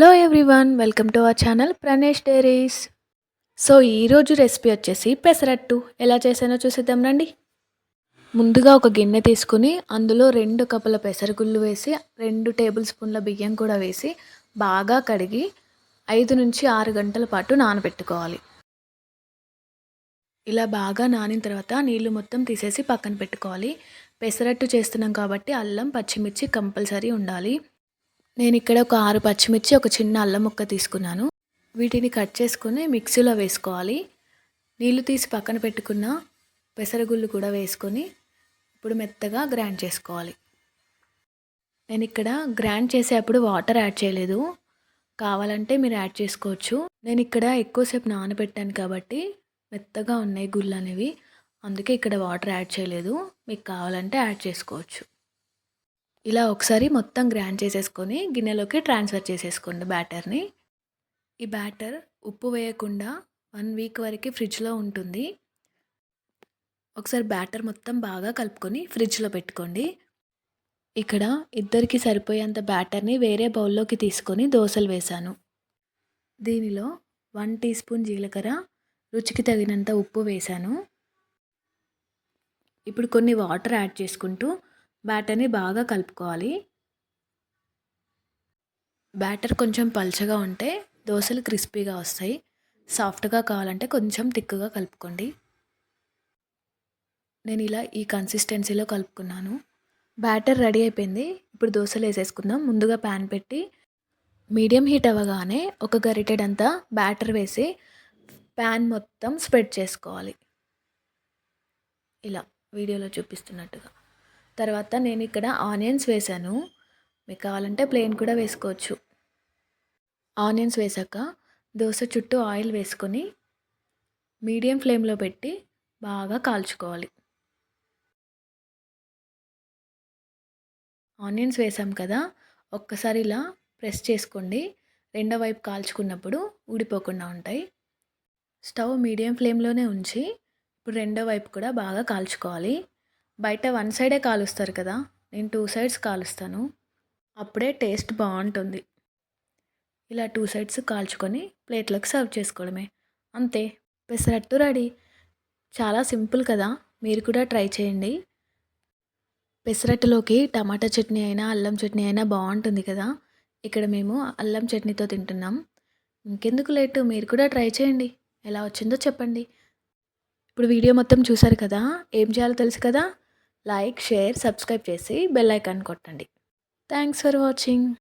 Hello everyone welcome to our channel Pranesh diaries so ఈరోజు recipe వచ్చేసి పెసరట్టు. ఎలా చేసానో చూసేద్దాం రండి. ముందుగా ఒక గిన్నె తీసుకుని అందులో రెండు కప్పుల పెసరగుళ్ళు వేసి రెండు టేబుల్ స్పూన్ల బియ్యం కూడా వేసి బాగా కడిగి ఐదు నుంచి ఆరు గంటల పాటు నానబెట్టుకోవాలి. ఇలా బాగా నానిన తర్వాత నీళ్ళు మొత్తం తీసేసి పక్కన పెట్టుకోవాలి. పెసరట్టు చేస్తున్నాం కాబట్టి అల్లం పచ్చిమిర్చి కంపల్సరీ ఉండాలి. నేను ఇక్కడ ఒక ఆరు పచ్చిమిర్చి ఒక చిన్న అల్లం ముక్క తీసుకున్నాను. వీటిని కట్ చేసుకుని మిక్సీలో వేసుకోవాలి. నీళ్ళు తీసి పక్కన పెట్టుకున్న పెసరగుళ్ళు కూడా వేసుకొని ఇప్పుడు మెత్తగా గ్రైండ్ చేసుకోవాలి. నేను ఇక్కడ గ్రైండ్ చేసేటప్పుడు వాటర్ యాడ్ చేయలేదు. కావాలంటే మీరు యాడ్ చేసుకోవచ్చు. నేను ఇక్కడ ఎక్కువసేపు నానబెట్టాను కాబట్టి మెత్తగా ఉన్నాయి గుళ్ళు అనేవి. అందుకే ఇక్కడ వాటర్ యాడ్ చేయలేదు. మీకు కావాలంటే యాడ్ చేసుకోవచ్చు. ఇలా ఒకసారి మొత్తం గ్రైండ్ చేసేసుకొని గిన్నెలోకి ట్రాన్స్ఫర్ చేసేసుకోండి బ్యాటర్ని. ఈ బ్యాటర్ ఉప్పు వేయకుండా వన్ వీక్ వరకు ఫ్రిడ్జ్లో ఉంటుంది. ఒకసారి బ్యాటర్ మొత్తం బాగా కలుపుకొని ఫ్రిడ్జ్లో పెట్టుకోండి. ఇక్కడ ఇద్దరికి సరిపోయేంత బ్యాటర్ని వేరే బౌల్లోకి తీసుకొని దోశలు వేశాను. దీనిలో వన్ టీ స్పూన్ జీలకర్ర రుచికి తగినంత ఉప్పు వేశాను. ఇప్పుడు కొన్ని వాటర్ యాడ్ చేసుకుంటూ బ్యాటర్ని బాగా కలుపుకోవాలి. బ్యాటర్ కొంచెం పల్చగా ఉంటే దోశలు క్రిస్పీగా వస్తాయి. సాఫ్ట్గా కావాలంటే కొంచెం తిక్కుగా కలుపుకోండి. నేను ఇలా ఈ కన్సిస్టెన్సీలో కలుపుకున్నాను. బ్యాటర్ రెడీ అయిపోయింది. ఇప్పుడు దోశలు వేసేసుకుందాం. ముందుగా ప్యాన్ పెట్టి మీడియం హీట్ అవ్వగానే ఒక గరిటెడంతా బ్యాటర్ వేసి ప్యాన్ మొత్తం స్ప్రెడ్ చేసుకోవాలి. ఇలా వీడియోలో చూపిస్తున్నట్టుగా. తర్వాత నేను ఇక్కడ ఆనియన్స్ వేసాను మీకు కావాలంటే ప్లెయిన్ కూడా వేసుకోవచ్చు. ఆనియన్స్ వేసాక దోశ చుట్టూ ఆయిల్ వేసుకొని మీడియం ఫ్లేమ్లో పెట్టి బాగా కాల్చుకోవాలి. ఆనియన్స్ వేసాం కదా ఒక్కసారి ఇలా ప్రెస్ చేసుకోండి. రెండో వైపు కాల్చుకున్నప్పుడు ఊడిపోకుండా ఉంటాయి. స్టవ్ మీడియం ఫ్లేమ్లోనే ఉంచి ఇప్పుడు రెండో వైపు కూడా బాగా కాల్చుకోవాలి. బయట వన్ సైడే కాలుస్తారు కదా నేను టూ సైడ్స్ కాలుస్తాను. అప్పుడే టేస్ట్ బాగుంటుంది. ఇలా టూ సైడ్స్ కాల్చుకొని ప్లేట్లోకి సర్వ్ చేసుకోవడమే. అంతే పెసరట్టు రెడీ. చాలా సింపుల్ కదా మీరు కూడా ట్రై చేయండి. పెసరట్టులోకి టమాటా చట్నీ అయినా అల్లం చట్నీ అయినా బాగుంటుంది కదా. ఇక్కడ మేము అల్లం చట్నీతో తింటున్నాం. ఇంకెందుకు లేటు మీరు కూడా ట్రై చేయండి. ఎలా వచ్చిందో చెప్పండి. ఇప్పుడు వీడియో మొత్తం చూసారు కదా ఏం చేయాలో తెలుసు కదా? లైక్ షేర్ సబ్స్క్రైబ్ చేసి బెల్ ఐకాన్ కొట్టండి. Thanks for watching.